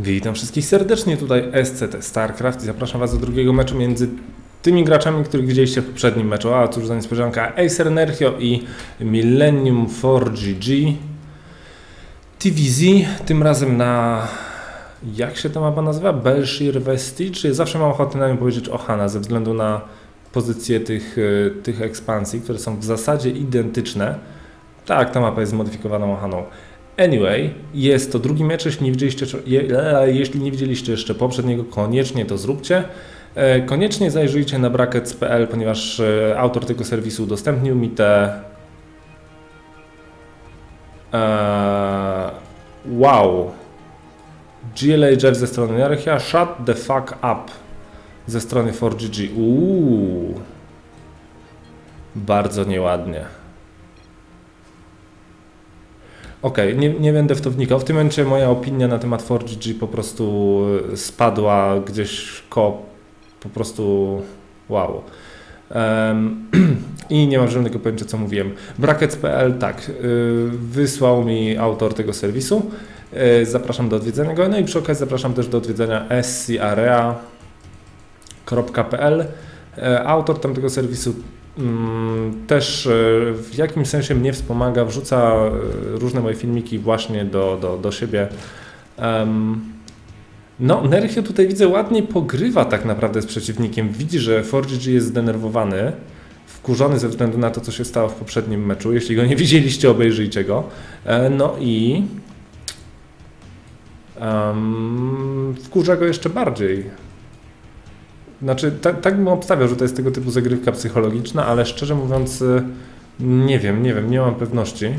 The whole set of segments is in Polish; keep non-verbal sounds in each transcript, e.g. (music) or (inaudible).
Witam wszystkich serdecznie, tutaj SCT StarCraft i zapraszam Was do drugiego meczu między tymi graczami, których widzieliście w poprzednim meczu. A cóż za niespodzianka, Acer Nerchio i Millennium 4GG TVZ, tym razem na... jak się ta mapa nazywa? Belshir Vestige? Zawsze mam ochotę na nią powiedzieć Ohana, ze względu na pozycję tych, e, tych ekspansji, które są w zasadzie identyczne. Tak, ta mapa jest zmodyfikowaną Ohaną. Anyway, jest to drugi mecz, jeśli nie widzieliście, e, jeśli nie widzieliście jeszcze poprzedniego, koniecznie to zróbcie. E, koniecznie zajrzyjcie na brackets.pl, ponieważ e, autor tego serwisu udostępnił mi te wow GLA Jeff ze strony Nerchia, shut the fuck up ze strony 4GG. Uuu, bardzo nieładnie. Okej, okay, nie, nie będę w to wnikał. W tym momencie moja opinia na temat 4GG po prostu spadła gdzieś ko po prostu wow. Um, (clears throat) I nie mam żadnego pojęcia, co mówiłem. Brackets.pl, tak, yy, wysłał mi autor tego serwisu. Yy, zapraszam do odwiedzenia go. No i przy okazji zapraszam też do odwiedzenia scarea.pl. Autor tamtego serwisu też e, w jakimś sensie mnie wspomaga, wrzuca e, różne moje filmiki właśnie do, do, do siebie. No, Nerchio tutaj widzę ładnie pogrywa tak naprawdę z przeciwnikiem. Widzi, że 4GG jest zdenerwowany, wkurzony ze względu na to, co się stało w poprzednim meczu. Jeśli go nie widzieliście, obejrzyjcie go. E, no i um, wkurza go jeszcze bardziej. Znaczy, tak, tak bym obstawiał, że to jest tego typu zagrywka psychologiczna, ale szczerze mówiąc, y, nie wiem, nie wiem, nie mam pewności.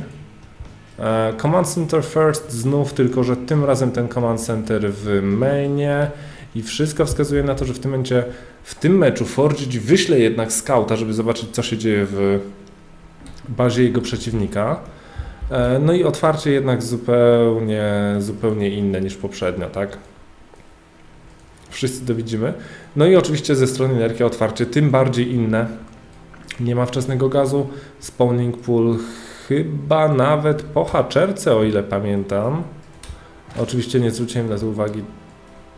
E, command Center first znów, tylko że tym razem ten Command Center w mainie i wszystko wskazuje na to, że w tym momencie, w tym meczu Forged wyśle jednak scouta, żeby zobaczyć co się dzieje w bazie jego przeciwnika. E, no i otwarcie jednak zupełnie, zupełnie inne niż poprzednio, tak? Wszyscy to widzimy. No i oczywiście ze strony energii otwarcie tym bardziej inne. Nie ma wczesnego gazu. Spawning pool chyba nawet po haczerce, o ile pamiętam. Oczywiście nie zwróciłem na to uwagi.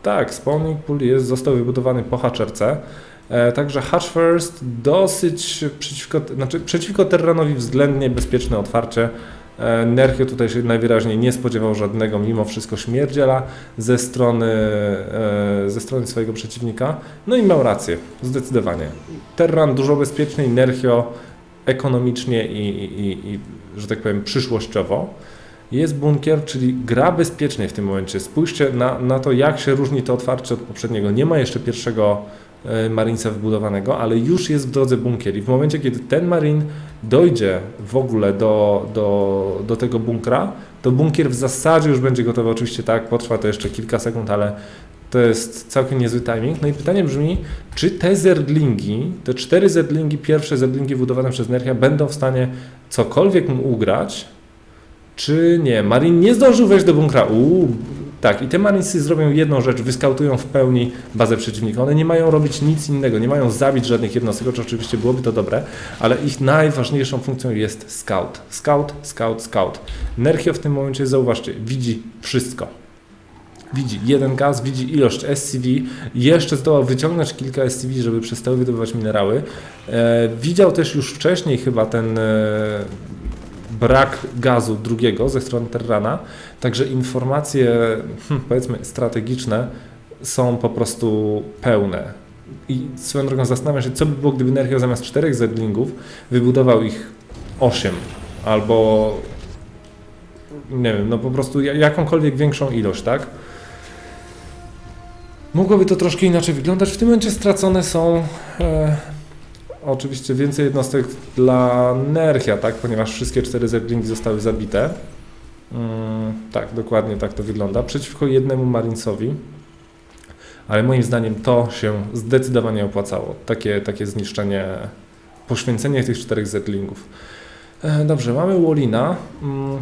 Tak, spawning pool jest, został wybudowany po haczerce. E, także Hatch First dosyć przeciwko, znaczy przeciwko Terranowi względnie bezpieczne otwarcie. E, Nerchio tutaj się najwyraźniej nie spodziewał żadnego, mimo wszystko śmierdziela ze strony, e, ze strony swojego przeciwnika. No i miał rację, zdecydowanie. Terran dużo bezpieczniej, Nerchio ekonomicznie i, i, i, że tak powiem, przyszłościowo. Jest bunkier, czyli gra bezpieczniej w tym momencie. Spójrzcie na, na to, jak się różni to otwarcie od poprzedniego. Nie ma jeszcze pierwszego Marinesa wybudowanego, ale już jest w drodze bunkier i w momencie, kiedy ten Marin dojdzie w ogóle do, do, do tego bunkra, to bunkier w zasadzie już będzie gotowy. Oczywiście tak, potrwa to jeszcze kilka sekund, ale to jest całkiem niezły timing. No i pytanie brzmi, czy te zerdlingi, te cztery zerdlingi, pierwsze zerdlingi budowane przez Nerchia będą w stanie cokolwiek mu ugrać, czy nie? Marin nie zdążył wejść do bunkra. Uuu, tak, i te Marinesy zrobią jedną rzecz, wyskautują w pełni bazę przeciwnika. One nie mają robić nic innego, nie mają zabić żadnych jednostek, choć oczywiście byłoby to dobre, ale ich najważniejszą funkcją jest scout. Scout, scout, scout. Nerchio w tym momencie, zauważcie, widzi wszystko. Widzi jeden gaz, widzi ilość SCV, jeszcze zdołał wyciągnąć kilka SCV, żeby przestały wydobywać minerały. E, widział też już wcześniej chyba ten e, brak gazu drugiego ze strony Terrana, także informacje hmm, powiedzmy strategiczne są po prostu pełne. I swoją drogą zastanawiam się, co by było, gdyby Nerchio zamiast czterech zedlingów wybudował ich osiem albo nie wiem, no po prostu jakąkolwiek większą ilość, tak? Mogłoby to troszkę inaczej wyglądać. W tym momencie stracone są e, oczywiście więcej jednostek dla Nerchia, tak? ponieważ wszystkie cztery zerglingi zostały zabite. Mm, tak, dokładnie tak to wygląda. Przeciwko jednemu Marinsowi. Ale moim zdaniem to się zdecydowanie opłacało. Takie, takie zniszczenie, poświęcenie tych czterech zerglingów. E, dobrze, mamy Wolina. Mm,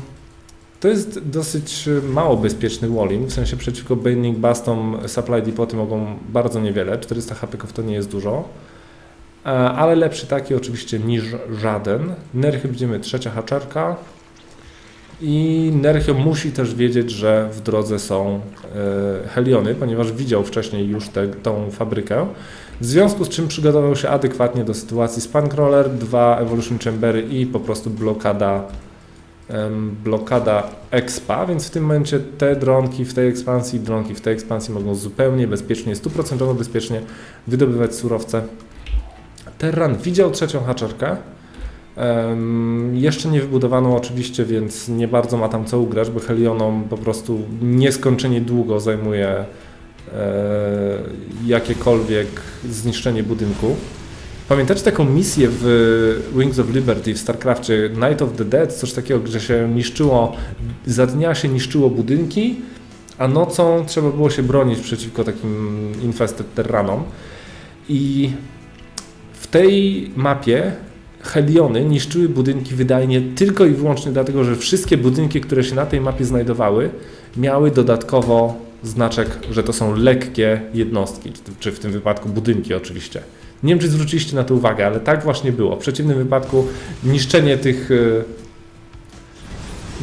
to jest dosyć mało bezpieczny Wallin, w sensie przeciwko Bailing Bastom Supply Depoty mogą bardzo niewiele, 400 HP to nie jest dużo. E, ale lepszy taki oczywiście niż żaden. Nerchy widzimy trzecia haczarka. I Nerchio musi też wiedzieć, że w drodze są e, Heliony, ponieważ widział wcześniej już te, tą fabrykę. W związku z czym przygotował się adekwatnie do sytuacji Spancrawler, dwa Evolution Chambery i po prostu blokada blokada expa, więc w tym momencie te dronki w tej ekspansji, dronki w tej ekspansji mogą zupełnie bezpiecznie, stuprocentowo bezpiecznie wydobywać surowce. Terran widział trzecią haczerkę, um, jeszcze nie wybudowaną oczywiście, więc nie bardzo ma tam co ugrać, bo Helionom po prostu nieskończenie długo zajmuje e, jakiekolwiek zniszczenie budynku. Pamiętacie taką misję w Wings of Liberty w StarCraftie Night of the Dead, coś takiego, że się niszczyło, za dnia się niszczyło budynki, a nocą trzeba było się bronić przeciwko takim infested terranom. I tej mapie Heliony niszczyły budynki wydajnie tylko i wyłącznie dlatego, że wszystkie budynki, które się na tej mapie znajdowały, miały dodatkowo znaczek, że to są lekkie jednostki, czy w tym wypadku budynki oczywiście. Nie wiem, czy zwróciliście na to uwagę, ale tak właśnie było. W przeciwnym wypadku niszczenie tych e,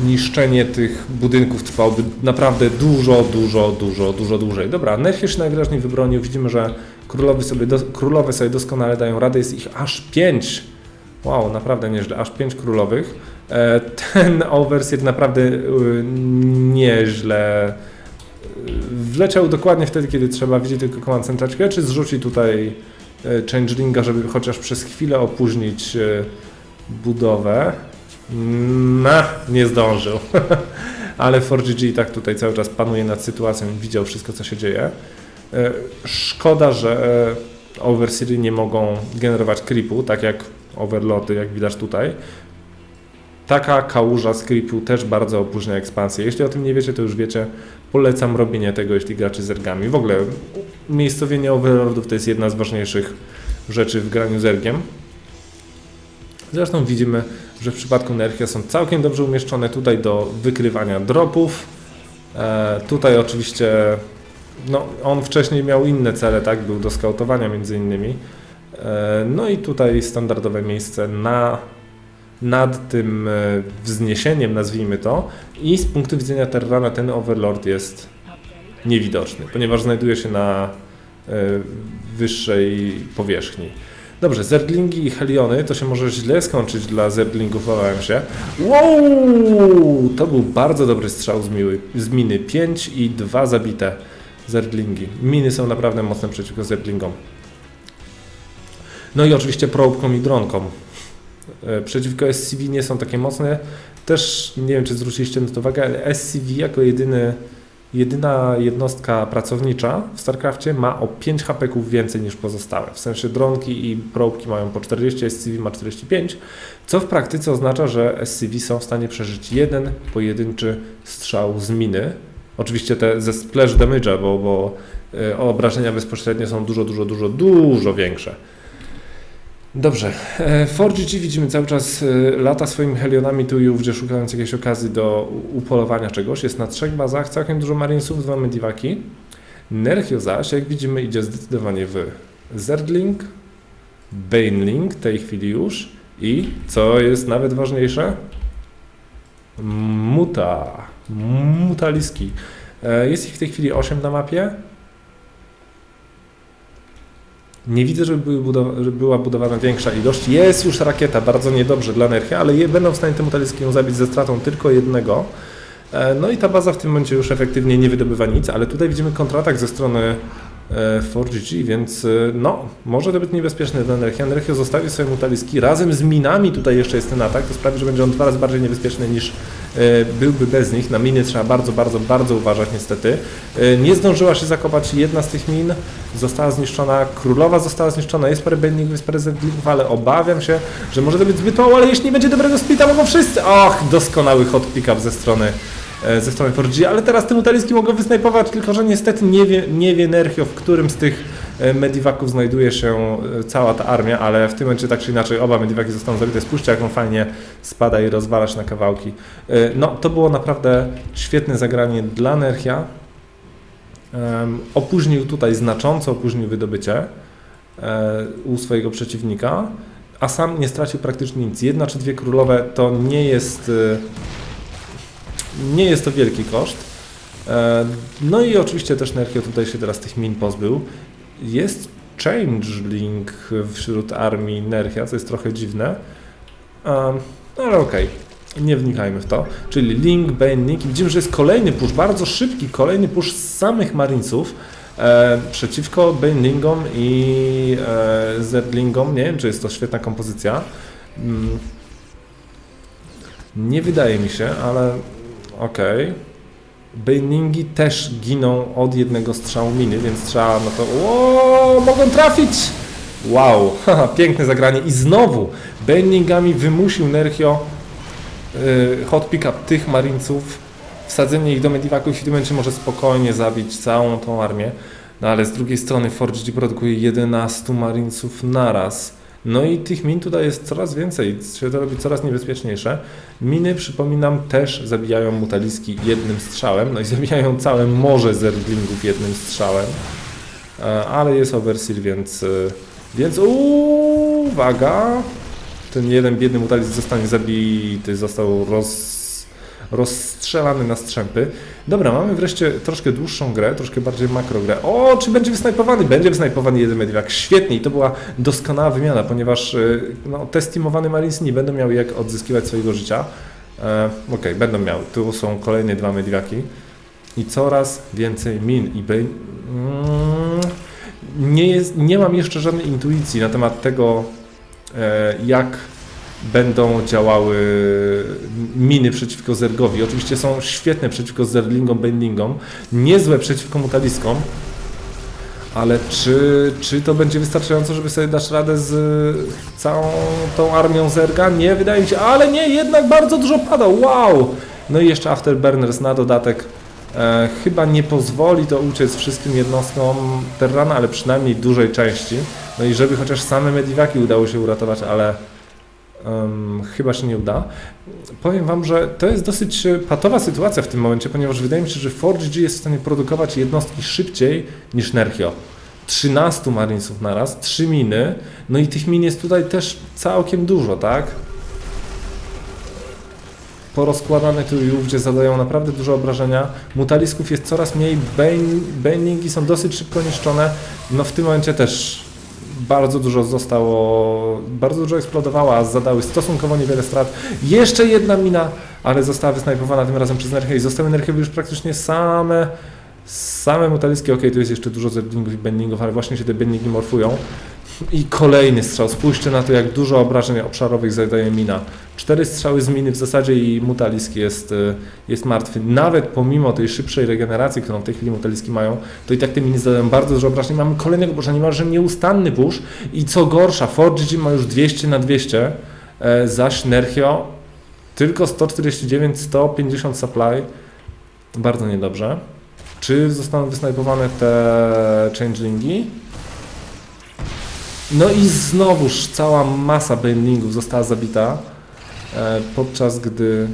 niszczenie tych budynków trwałoby naprawdę dużo, dużo, dużo, dużo dłużej. Dobra, Nerfie się najwyraźniej wybronił. Widzimy, że królowie sobie, do, królowe sobie doskonale dają radę. Jest ich aż pięć. Wow, naprawdę nieźle. Aż pięć królowych. E, ten overseer naprawdę e, nieźle wleciał dokładnie wtedy, kiedy trzeba. Widzi tylko command centraczkę, czy zrzuci tutaj E, changelinga, żeby chociaż przez chwilę opóźnić e, budowę. No, nie zdążył. (laughs) Ale 4GG tak tutaj cały czas panuje nad sytuacją widział wszystko, co się dzieje. E, szkoda, że Overseery nie mogą generować creepu, tak jak Overloty, jak widać tutaj. Taka kałuża z creepu też bardzo opóźnia ekspansję. Jeśli o tym nie wiecie, to już wiecie. Polecam robienie tego, jeśli gracie z ergami. W ogóle Miejscowienie overlordów to jest jedna z ważniejszych rzeczy w graniu z ergiem. Zresztą widzimy, że w przypadku Nerchia są całkiem dobrze umieszczone tutaj do wykrywania dropów. E, tutaj oczywiście no, on wcześniej miał inne cele, tak? Był do skautowania między innymi. E, no i tutaj standardowe miejsce na, nad tym e, wzniesieniem, nazwijmy to. I z punktu widzenia Terrana ten Overlord jest niewidoczny, ponieważ znajduje się na e, wyższej powierzchni. Dobrze, zerdlingi i heliony to się może źle skończyć dla zerdlingów, obawiam się. Wow! To był bardzo dobry strzał z, miły, z miny. 5 i 2 zabite zerdlingi. Miny są naprawdę mocne przeciwko zerdlingom. No i oczywiście probką i dronką. E, przeciwko SCV nie są takie mocne. Też nie wiem, czy zwróciliście na to uwagę, ale SCV jako jedyny jedyna jednostka pracownicza w StarCraftie ma o 5 hapeków więcej niż pozostałe. W sensie dronki i probki mają po 40, SCV ma 45, co w praktyce oznacza, że SCV są w stanie przeżyć jeden pojedynczy strzał z miny. Oczywiście te ze splash damage'a, bo, bo e, obrażenia bezpośrednie są dużo, dużo, dużo, dużo większe. Dobrze. 4GG e, widzimy cały czas e, lata swoimi helionami tu i ówdzie, szukając jakiejś okazji do upolowania czegoś. Jest na trzech bazach, całkiem dużo marinesów, dwa mediwaki. Nerchio zaś, jak widzimy, idzie zdecydowanie w Zerdling, Baneling, w tej chwili już i, co jest nawet ważniejsze, Muta, Mutaliski. E, jest ich w tej chwili 8 na mapie. Nie widzę, żeby, budowa żeby, była budowana większa ilość. Jest już rakieta, bardzo niedobrze dla Nerchia, ale je, będą w stanie temu ją zabić ze stratą tylko jednego. E, no i ta baza w tym momencie już efektywnie nie wydobywa nic, ale tutaj widzimy kontratak ze strony 4GG, e, więc no, może to być niebezpieczne dla Nerchia. Nerchio zostawi swoje mutaliski razem z minami, tutaj jeszcze jest ten atak, to sprawi, że będzie on dwa razy bardziej niebezpieczny niż byłby bez nich. Na miny trzeba bardzo, bardzo, bardzo uważać niestety. Nie zdążyła się zakopać jedna z tych min, została zniszczona, królowa została zniszczona, jest parę bendingów, jest parę zedlingów, ale obawiam się, że może to być zbyt mało, ale jeśli nie będzie dobrego splita, mogą wszyscy... Och, doskonały hot pick-up ze strony E, ze strony 4G, ale teraz te mutaliski mogą wysnajpować, tylko że niestety nie wie, nie wie Nerchio, w którym z tych e, mediwaków znajduje się e, cała ta armia, ale w tym momencie tak czy inaczej oba mediwaki zostaną zabite. Spójrzcie, jak on fajnie spada i rozwala się na kawałki. No, to było naprawdę świetne zagranie dla Nerchia. Opóźnił tutaj znacząco, opóźnił wydobycie u swojego przeciwnika, a sam nie stracił praktycznie nic. Jedna czy dwie królowe to nie jest nie jest to wielki koszt. E, no i oczywiście też Nerchio tutaj się teraz tych min pozbył. Jest changeling wśród armii Nerchia, co jest trochę dziwne. No ale okej, okay. nie wnikajmy w to. Czyli Link, Bane, Link. I widzimy, że jest kolejny push, bardzo szybki kolejny push z samych Marinesów e, przeciwko Banelingom i e, Zedlingom. Nie wiem, czy jest to świetna kompozycja. Mm. Nie wydaje mi się, ale okej. Okay. Banelingi też giną od jednego strzału miny, więc trzeba no to... O, mogą trafić! Wow, haha, (laughs) piękne zagranie i znowu Banelingami wymusił Nerchio yy, hot pick-up tych marinców, wsadzenie ich do mediwaków i w może spokojnie zabić całą tą armię. No ale z drugiej strony Forge produkuje 11 marinców naraz. No i tych min tutaj jest coraz więcej, się to robi coraz niebezpieczniejsze. Miny, przypominam, też zabijają mutaliski jednym strzałem, no i (laughs) zabijają całe morze zerglingów jednym strzałem. E, ale jest overseer, więc, e, więc uwaga, ten jeden biedny mutalizm zostanie zabity, został roz rozstrzelany na strzępy. Dobra, mamy wreszcie troszkę dłuższą grę, troszkę bardziej makro grę. O, czy będzie wysnajpowany? Będzie wysnajpowany jeden mediwak. Świetnie i to była doskonała wymiana, ponieważ y, no, te steamowane Marines nie będą miały jak odzyskiwać swojego życia. E, Okej, okay, będą miały. Tu są kolejne dwa mediwaki i coraz więcej min i by... Mm, nie, jest, nie mam jeszcze żadnej intuicji na temat tego, e, jak będą działały miny przeciwko Zergowi. Oczywiście są świetne przeciwko Zerlingom, Bendingom, niezłe przeciwko Mutaliskom, ale czy, czy to będzie wystarczająco, żeby sobie dać radę z całą tą armią Zerga? Nie, wydaje mi się, ale nie, jednak bardzo dużo pada, wow! No i jeszcze Afterburners na dodatek. E, chyba nie pozwoli to uciec wszystkim jednostkom Terrana, ale przynajmniej dużej części. No i żeby chociaż same Mediwaki udało się uratować, ale um, chyba się nie uda. Powiem Wam, że to jest dosyć e, patowa sytuacja w tym momencie, ponieważ wydaje mi się, że Forge jest w stanie produkować jednostki szybciej niż Nerchio. 13 Marinesów naraz, 3 miny, no i tych min jest tutaj też całkiem dużo, tak? porozkładane tu i ówdzie zadają naprawdę duże obrażenia. Mutalisków jest coraz mniej, baningi są dosyć szybko niszczone. No w tym momencie też bardzo dużo zostało, bardzo dużo eksplodowała, zadały stosunkowo niewiele strat. Jeszcze jedna mina, ale została wysnajpowana tym razem przez Nerchę i zostały Nerchewi już praktycznie same same mutaliskie, ok, tu jest jeszcze dużo zerdingów i bendingów, ale właśnie się te bendingi morfują. I kolejny strzał. Spójrzcie na to, jak dużo obrażeń obszarowych zadaje mina. Cztery strzały z miny w zasadzie i mutalisk jest, y, jest martwy. Nawet pomimo tej szybszej regeneracji, którą w tej chwili mutaliski mają, to i tak te miny zadają bardzo dużo obrażeń. Mamy kolejnego pusza, niemalże nieustanny push i co gorsza, Forge ma już 200 na 200, e, zaś Nerchio tylko 149, 150 supply. Bardzo niedobrze. Czy zostaną wysnajpowane te changelingi? No i znowuż cała masa banelingów została zabita, e, podczas gdy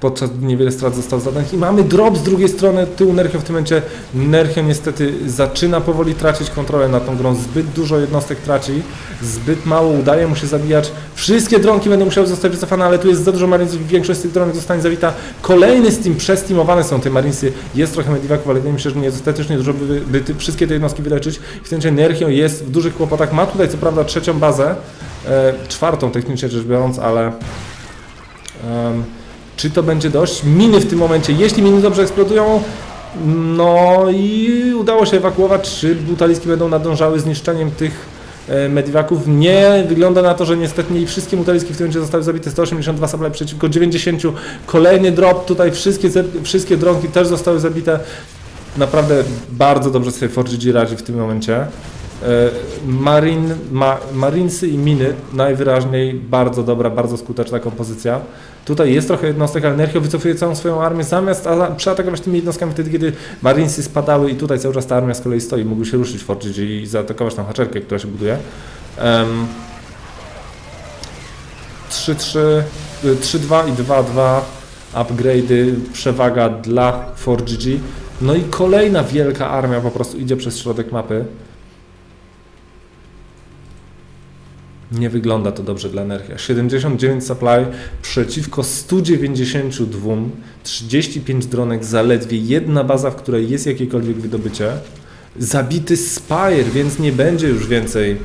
podczas gdy niewiele strat zostało zadanych i mamy drop z drugiej strony tyłu Nerchio w tym momencie. Nerchio niestety zaczyna powoli tracić kontrolę nad tą grą, zbyt dużo jednostek traci, zbyt mało udaje mu się zabijać. Wszystkie dronki będą musiały zostać wycofane, ale tu jest za dużo Marinesów większość z tych dronek zostanie zabita. Kolejny Steam, przesteamowane są te Marinesy, jest trochę Medivaków, ale wydaje mi się, że niedostatecznie dużo, by, by ty, wszystkie te jednostki wyleczyć. W tym momencie Nerchio jest w dużych kłopotach, ma tutaj co prawda trzecią bazę, e, czwartą technicznie rzecz biorąc, ale... Um, czy to będzie dość? Miny w tym momencie, jeśli miny dobrze eksplodują, no i udało się ewakuować. Czy butaliski będą nadążały z niszczeniem tych e, mediwaków? Nie, wygląda na to, że niestety nie wszystkie mutaliski w tym momencie zostały zabite. 182 sable przeciwko 90. Kolejny drop, tutaj wszystkie, wszystkie dronki też zostały zabite. Naprawdę bardzo dobrze sobie Forge radzi w tym momencie. E, Marin, ma, Marinsy i miny najwyraźniej bardzo dobra, bardzo skuteczna kompozycja. Tutaj jest trochę jednostek, ale Nerchio wycofuje całą swoją armię zamiast przeatakować tymi jednostkami wtedy, kiedy Marinesy spadały i tutaj cały czas ta armia z kolei stoi. Mógł się ruszyć w i zaatakować tą haczerkę, która się buduje. Um, 3-3, 3-2 i 2-2 upgrade'y, przewaga dla 4GG. No i kolejna wielka armia po prostu idzie przez środek mapy. Nie wygląda to dobrze dla Energia. 79 supply przeciwko 192, 35 dronek, zaledwie jedna baza, w której jest jakiekolwiek wydobycie. Zabity Spire, więc nie będzie już więcej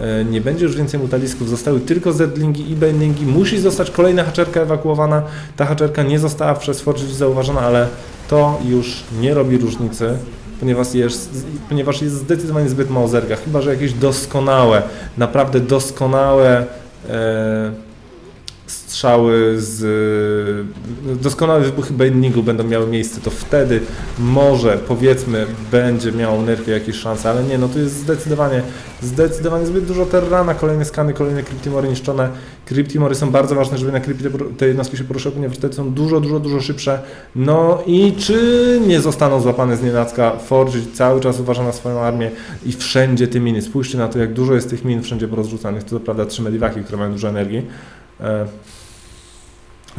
e, nie będzie już więcej mutalisków, zostały tylko zedlingi i bendingi. Musi zostać kolejna haczerka ewakuowana. Ta haczerka nie została przez Forge zauważona, ale to już nie robi różnicy ponieważ jest, ponieważ jest zdecydowanie zbyt mało zerga. Chyba, że jakieś doskonałe, naprawdę doskonałe e, strzały z doskonałe wybuchy bendingu będą miały miejsce, to wtedy może powiedzmy będzie miał Nerfie jakieś szanse, ale nie, no to jest zdecydowanie zdecydowanie zbyt dużo terrana, kolejne skany, kolejne kryptimory niszczone. Kryptimory są bardzo ważne, żeby na krypty te jednostki się poruszyły, ponieważ wtedy są dużo, dużo, dużo szybsze. No i czy nie zostaną złapane z nienacka? Forge cały czas uważa na swoją armię i wszędzie te miny. Spójrzcie na to, jak dużo jest tych min wszędzie porozrzucanych. To prawda trzy mediwaki, które mają dużo energii. E,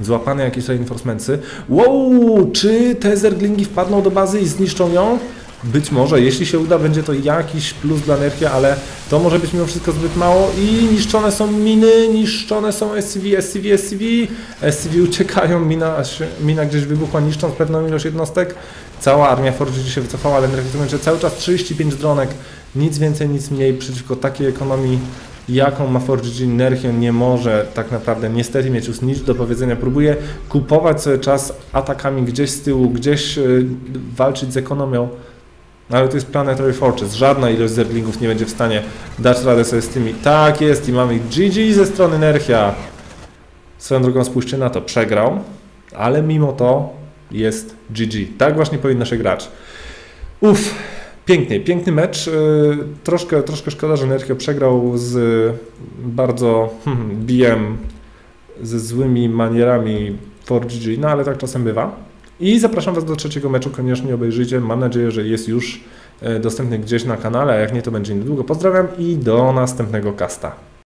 złapane jakieś reinforcementsy. Wow, czy te zerglingi wpadną do bazy i zniszczą ją? Być może, jeśli się uda, będzie to jakiś plus dla Nerfia, ale to może być mimo wszystko zbyt mało i niszczone są miny, niszczone są SCV, SCV, SCV, SCV uciekają, mina, mina gdzieś wybuchła, niszcząc pewną ilość jednostek. Cała armia Forge się wycofała, ale Nerfia cały czas 35 dronek, nic więcej, nic mniej przeciwko takiej ekonomii jaką ma Forge Nerchion nie może tak naprawdę niestety mieć już nic do powiedzenia. Próbuje kupować sobie czas atakami gdzieś z tyłu, gdzieś yy, walczyć z ekonomią. Ale to jest Planetary Fortress. Żadna ilość zerglingów nie będzie w stanie dać radę sobie z tymi. Tak jest i mamy GG ze strony Nerchia. Swoją drogą spójrzcie na to. Przegrał, ale mimo to jest GG. Tak właśnie powinno się grać. Uff. Pięknie, piękny mecz. Y, troszkę, troszkę szkoda, że Nerchio przegrał z bardzo hmm, BM, ze złymi manierami 4GG, no ale tak czasem bywa. I zapraszam Was do trzeciego meczu, koniecznie obejrzyjcie. Mam nadzieję, że jest już e, dostępny gdzieś na kanale, a jak nie, to będzie niedługo. Pozdrawiam i do następnego kasta.